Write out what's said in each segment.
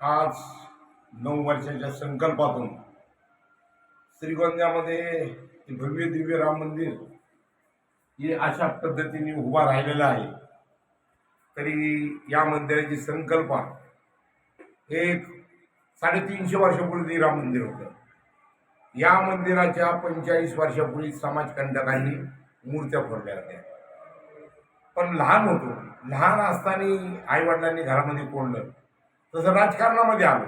आज नऊ वर्षाच्या संकल्पातून श्रीगोंद्यामध्ये भव्य दिव्य राम मंदिर हे अशा पद्धतीने उभा राहिलेलं आहे. तरी या मंदिराची संकल्पना एक साडेतीनशे वर्षापूर्वी राम मंदिर होतं. या मंदिराच्या पंचेचाळीस वर्षापूर्वी समाजकंटकांनी मूर्त्या फोडल्या होत्या. पण लहान होतो. लहान असताना आईवडिलांनी घरामध्ये कोंडलं. तसं राजकारणामध्ये आलो.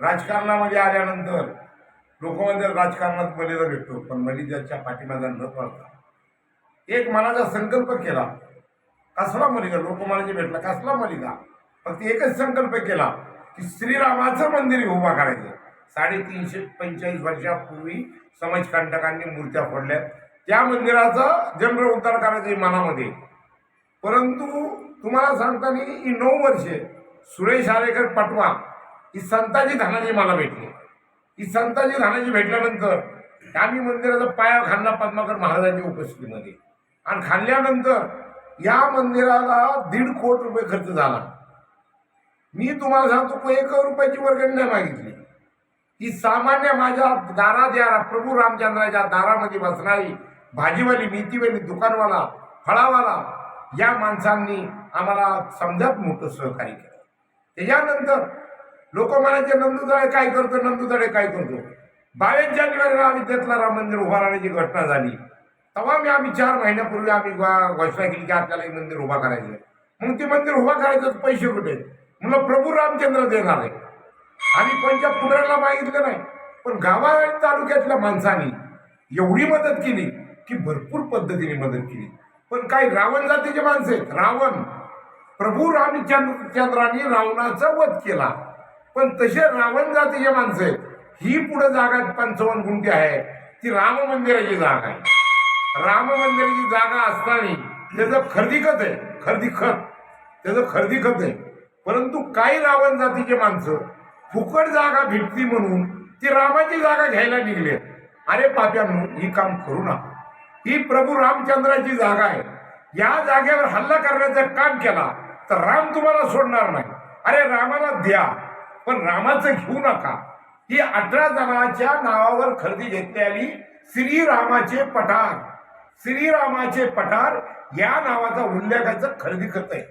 राजकारणामध्ये आल्यानंतर लोक राजकारणात मलिदा भेटतो पण मलिदाच्या पाठीमागा न पडता. एक मनाचा संकल्प केला. कसला मलिदा लोकमानाचे भेटला कसला मलिदा फक्त एकच संकल्प केला की श्रीरामाचं मंदिर उभा करायचं. साडेतीनशे पंचेचाळीस वर्षापूर्वी समाजकंटकांनी मूर्त्या फोडल्या त्या मंदिराचा जन्म उद्धार करायचा आहे मनामध्ये. परंतु तुम्हाला सांगताना ही नऊ वर्षे सुरेश आरेकर पटवा ही संताजी धानाजी मला भेटली. ही संताजी धानाजी भेटल्यानंतर आम्ही मंदिराचा पाया खाल्ला पद्माकर महाराजांच्या उपस्थितीमध्ये. आणि खाल्ल्यानंतर या मंदिराला दीड कोट रुपये खर्च झाला. मी तुम्हाला सांगतो एक रुपयाची वर्गणी नाही मागितली. ती सामान्य माझ्या दारात या प्रभू रामचंद्राच्या दारामध्ये बसणारी भाजीवाली मेथीवाली दुकानवाला फळावाला या माणसांनी आम्हाला समजात मोठं सहकार्य केलं. त्याच्यानंतर लोक म्हणायचे नंदुताळे काय करतो नंदुताळे काय करतो? बावीस जानेवारीला आम्ही त्यातला राम मंदिर उभा राहण्याची घटना झाली. तेव्हा मी आम्ही चार महिन्यापूर्वी आम्ही घोषणा केली की आपल्याला हे मंदिर उभा करायचं मग ते मंदिर उभा करायचं पैसे कुठे म्हणलं प्रभू रामचंद्र देणार आहे. आम्ही कोणत्या पुढाऱ्याला मागितलं नाही पण गावा तालुक्यातल्या माणसांनी एवढी मदत केली की भरपूर पद्धतीने मदत केली. पण काही रावण जातीचे माणसं आहेत. रावण प्रभू रामचंद्र रावणाचा वध केला. पण तसे रावण जातीचे माणसं आहेत ही पुढे जागा पंचावन्न गुंठे आहे. ती राम मंदिराची जागा आहे. राम मंदिराची जागा असताना त्याचं खरेदी खत आहे. खरेदी खत त्याचं खरेदी खत आहे. परंतु काही रावण जातीचे माणसं फुकट जागा भेटली म्हणून ती रामाची जागा घ्यायला निघले. अरे पाप्यांनो ही काम करू नका. ही प्रभू रामचंद्राची जागा आहे. या जागेवर हल्ला करण्याचं काम केला. तर राम तुम्हाला सोडणार नाही. अरे रामाला द्या पण रामाचं घेऊ नका. ही अठरा जणांच्या नावावर खरेदी घेतलेली श्रीरामाचे पठार. श्रीरामाचे पठार या नावाचा उल्लेखाचं खरेदी करत आहे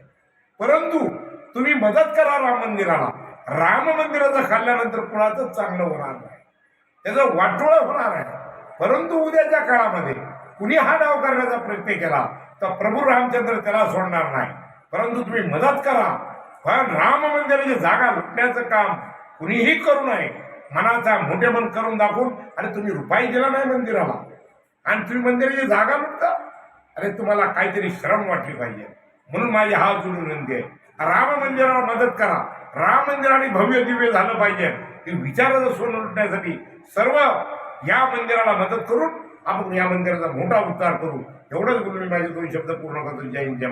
परंतु तुम्ही मदत करा राम मंदिराला. राम मंदिराचं खाल्ल्यानंतर कुणाचं चांगलं होणार नाही. त्याचं वाटोळं होणार आहे. परंतु उद्याच्या काळामध्ये कुणी हा डाव करण्याचा प्रयत्न केला तर प्रभू रामचंद्र त्याला सोडणार नाही. परंतु तुम्ही मदत करा. पण राम मंदिराची जागा लुटण्याचं काम कुणीही करू नये. मनाचा मोठे मन करून दाखवून आणि तुम्ही रुपाई दिला नाही मंदिराला. आणि तुम्ही मंदिराची जागा लुटता? अरे तुम्हाला काहीतरी श्रम वाटली पाहिजे. म्हणून माझी हात जुनी विनंती आहे. राम मंदिराला मदत करा. राम मंदिराने भव्य दिव्य झालं पाहिजे. हे विचाराचं सोनं लुटण्यासाठी सर्व या मंदिराला मदत करून आपण या मंदिराचा मोठा उद्धार करू. एवढंच बोलून मी माझे दोन शब्द पूर्ण करतो. जय हिंद जय